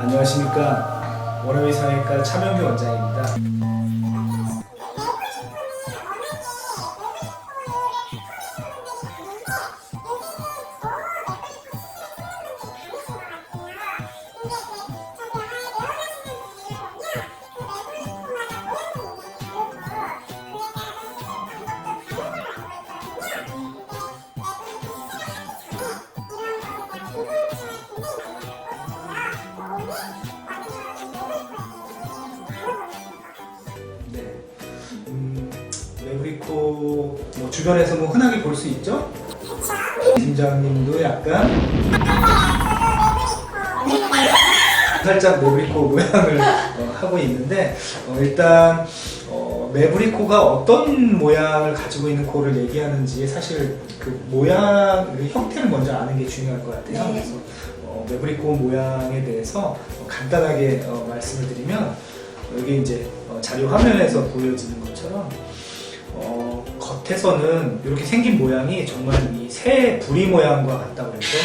안녕하십니까 원어민 사회과 차명규 원장입니다. 주변에서 뭐 흔하게 볼 수 있죠? 팀장님도 약간 살짝 레브리코 모양을 어, 하고 있는데 어, 일단 어, 레브리코가 어떤 모양을 가지고 있는 코를 얘기하는지 사실 그 모양 그 형태를 먼저 아는 게 중요할 것 같아요. 네. 그래서 어, 레브리코 모양에 대해서 어, 간단하게 어, 말씀을 드리면 여기 이제 어, 자료 화면에서 보여지는 것처럼 어, 겉에서는 이렇게 생긴 모양이 정말 이 새 부리 모양과 같다고 해서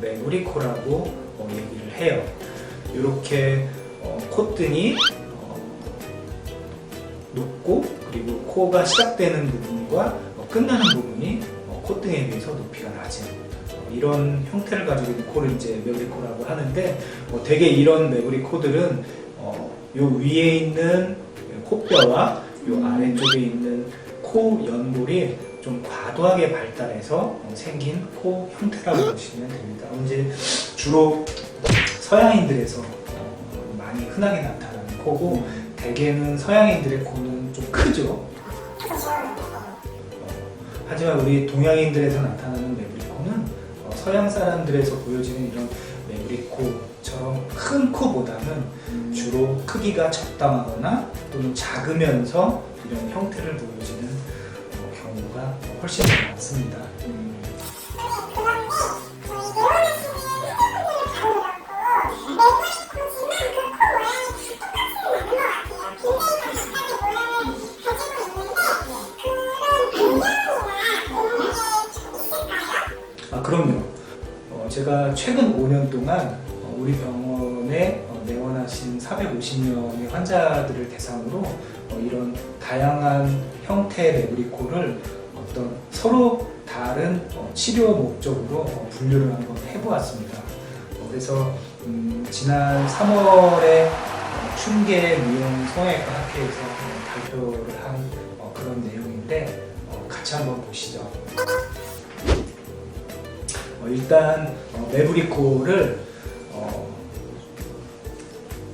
메모리코라고 어, 얘기를 해요. 이렇게 어, 콧등이 어, 높고 그리고 코가 시작되는 부분과 어, 끝나는 부분이 어, 콧등에 비해서 높이가 낮은 어, 이런 형태를 가지고 있는 코를 이제 메모리코라고 하는데 어, 대개 이런 메모리코들은 어, 요 위에 있는 코뼈와 요 아래쪽에 있는 코 연골이 좀 과도하게 발달해서 어, 생긴 코 형태라고 보시면 됩니다. 어, 이제 주로 서양인들에서 어, 많이 흔하게 나타나는 코고 대개는 서양인들의 코는 좀 크죠. 어, 하지만 우리 동양인들에서 나타나는 메브리코는 어, 서양 사람들에서 보여지는 이런 메브리코처럼 큰 코보다는 주로 크기가 적당하거나 또는 작으면서 이런 형태를 보여지는 어, 경우가 훨씬 더 많습니다. 최근 5년 동안 어, 우리 병원에 어, 내원하신 450명의 환자들을 대상으로 어, 이런 다양한 형태의 레브리코를 어떤 서로 다른 어, 치료 목적으로 어, 분류를 한번 해보았습니다. 어, 그래서 음, 지난 3월에 어, 충계 미용 성형외과 학회에서 어, 발표를 한 어, 그런 내용인데 어, 같이 한번 보시죠. 어, 일단 어, 메브리코를 어,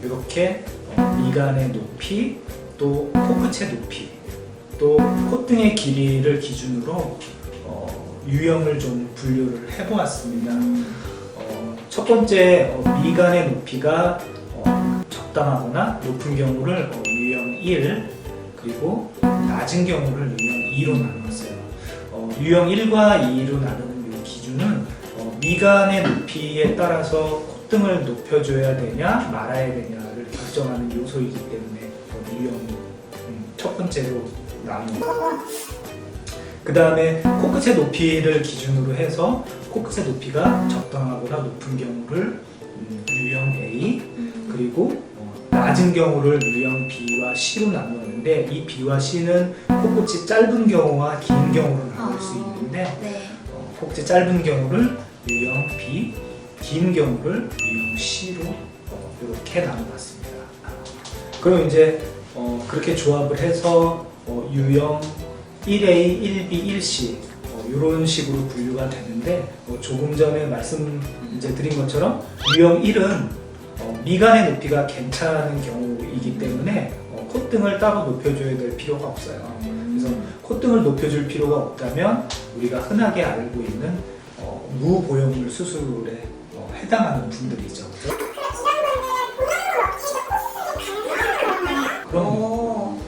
이렇게 어, 미간의 높이 또 코끝의 높이 또 콧등의 길이를 기준으로 어, 유형을 좀 분류를 해보았습니다. 어, 첫 번째 어, 미간의 높이가 어, 적당하거나 높은 경우를 어, 유형 1 그리고 낮은 경우를 유형 2로 나누었어요. 어, 유형 1과 2로 나누는 미간의 높이에 따라서 콧등을 높여줘야 되냐 말아야 되냐를 결정하는 요소이기 때문에 어, 유형 음, 첫 번째로 나누고 그 다음에 코끝의 높이를 기준으로 해서 코끝의 높이가 적당하거나 높은 경우를 음, 유형 A 그리고 어, 낮은 경우를 유형 B와 C로 나누었는데 이 B와 C는 코끝이 짧은 경우와 긴 경우로 나눌 수 있는데 네. 어, 코끝이 짧은 경우를 유형 B, 긴 경우를 유형 C로 어, 이렇게 나눠봤습니다. 그럼 이제 어, 그렇게 조합을 해서 어, 유형 1A, 1B, 1C 이런 식으로 분류가 되는데 어, 조금 전에 말씀 이제 드린 것처럼 유형 1은 어, 미간의 높이가 괜찮은 경우이기 때문에 어, 콧등을 따로 높여줘야 될 필요가 없어요. 그래서 콧등을 높여줄 필요가 없다면 우리가 흔하게 알고 있는 어, 무보형물 수술에 어, 해당하는 분들이죠. 그죠? 그럼 오.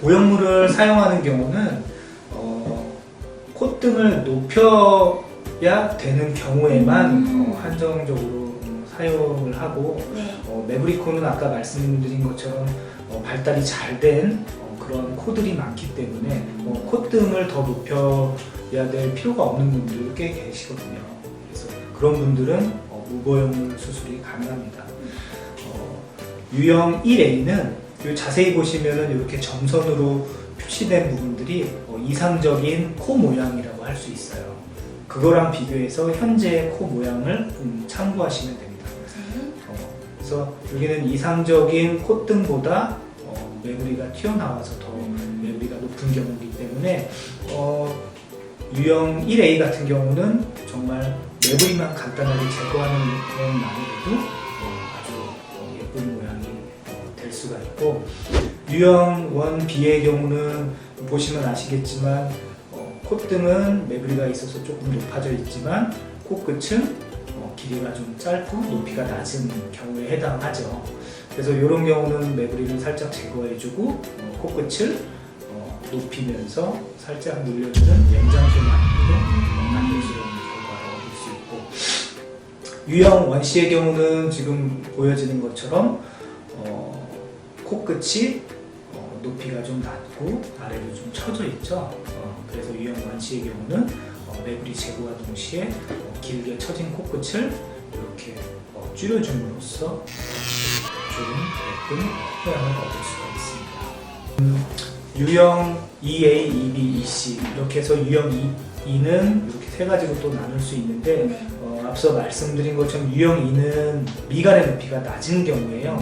보형물을 사용하는 경우는 어, 콧등을 높여야 되는 경우에만 음. 어, 한정적으로 음, 사용을 하고 네. 어, 매브리코는 아까 말씀드린 것처럼 어, 발달이 잘된 그런 코들이 많기 때문에 어, 콧등을 더 높여야 될 필요가 없는 분들 꽤 계시거든요. 그래서 그런 분들은 어, 무보형물 수술이 가능합니다. 어, 유형 1A는 자세히 보시면은 이렇게 점선으로 표시된 부분들이 어, 이상적인 코 모양이라고 할 수 있어요. 그거랑 비교해서 현재의 코 모양을 좀 참고하시면 됩니다. 네. 어, 그래서 여기는 이상적인 콧등보다 어, 매부리가 튀어나와서 더 매부리가 높은 경우이기 때문에 어, 유형 1A 같은 경우는 정말 매부리만 간단하게 제거하는 것만으로도 어, 아주 어, 예쁜 모양이 어, 될 수가 있고 유형 1B의 경우는 보시면 아시겠지만 어, 콧등은 매부리가 있어서 조금 높아져 있지만 코끝은 어, 길이가 좀 짧고 높이가 낮은 경우에 해당하죠. 그래서 이런 경우는 매부리를 살짝 제거해주고 어, 코끝을 어, 높이면서 살짝 늘려주는 연장술만으로도 어, 만족스러운 결과를 얻을 수 있고 유형 원씨의 경우는 지금 보여지는 것처럼 어, 코끝이 어, 높이가 좀 낮고 아래로 좀 처져 있죠. 어, 그래서 유형 원씨의 경우는 어, 매부리 제거와 동시에 어, 길게 처진 코끝을 이렇게 어, 줄여줌으로써 좀 예쁜 모양을 얻을 수가 있습니다. 음, 유형 EA, EB, EC 이렇게 해서 유형 2, 는 이렇게 세 가지로 또 나눌 수 있는데 네. 어, 앞서 말씀드린 것처럼 유형 2는 미간의 높이가 낮은 경우에요.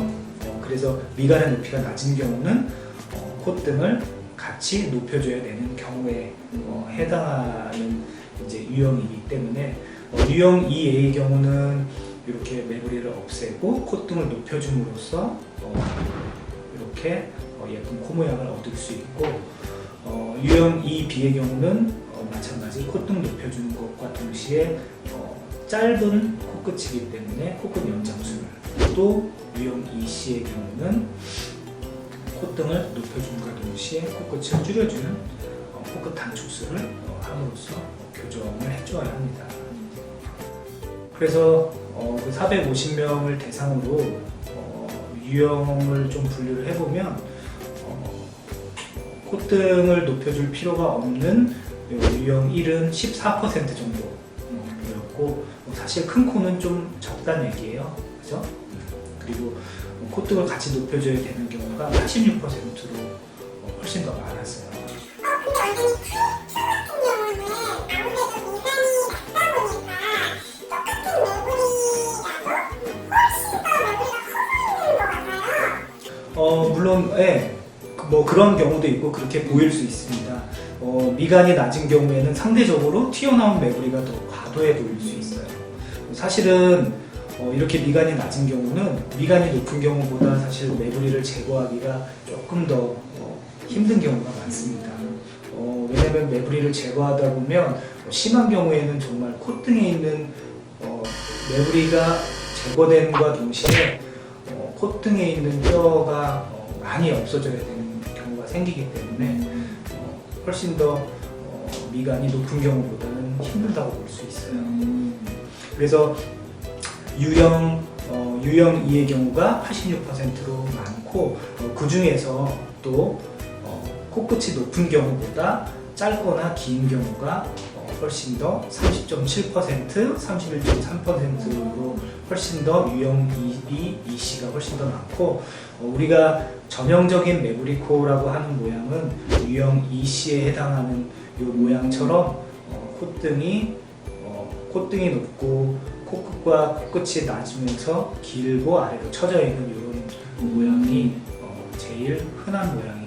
어, 그래서 미간의 높이가 낮은 경우는 어, 콧등을 같이 높여줘야 되는 경우에 어, 해당하는 이제 유형이기 때문에 어, 유형 2A의 경우는 이렇게 매부리를 없애고 콧등을 높여줌으로써 어, 이렇게 어, 예쁜 코 모양을 얻을 수 있고 어, 유형 2B의 경우는 어, 마찬가지 콧등 높여주는 것과 동시에 어, 짧은 코끝이기 때문에 코끝 연장술을 또 유형 2C의 경우는 콧등을 높여줌과 동시에 코끝을 줄여주는 어, 코끝 단축술을 어, 함으로써 어, 교정을 해줘야 합니다. 그래서 어, 그 450명을 대상으로 어, 유형을 좀 분류를 해보면 어, 콧등을 높여줄 필요가 없는 유형 1은 14% 정도였고 사실 큰 코는 좀 적다는 얘기예요. 그죠? 그리고 콧등을 같이 높여줘야 되는 경우가 86%로 훨씬 더 많았어요. 어, 물론, 예, 그뭐 그런 경우도 있고 그렇게 보일 수 있습니다. 어, 미간이 낮은 경우에는 상대적으로 튀어나온 매부리가 더 과도해 보일 수 있어요. 사실은 어, 이렇게 미간이 낮은 경우는 미간이 높은 경우보다 사실 매부리를 제거하기가 조금 더 어, 힘든 경우가 많습니다. 어, 왜냐면 매부리를 제거하다 보면 어, 심한 경우에는 정말 콧등에 있는 어, 매부리가 제거됨과 동시에 어, 콧등에 있는 뼈가 어, 많이 없어져야 되는 경우가 생기기 때문에 어, 훨씬 더 어, 미간이 높은 경우보다는 힘들다고 볼 수 있어요. 그래서 유형 어, 유형 2의 경우가 86%로 많고 어, 그 중에서 또 어, 코끝이 높은 경우보다 짧거나 긴 경우가 어, 훨씬 더 30.7%, 31.3%로 훨씬 더 유형 2B, 2C가 훨씬 더 많고 어, 우리가 전형적인 매부리코라고 하는 모양은 유형 2C에 해당하는 이 모양처럼 어, 콧등이 어, 콧등이 높고 코끝과 코끝이 낮으면서 길고 아래로 처져 있는 이런 모양이 어, 제일 흔한 모양이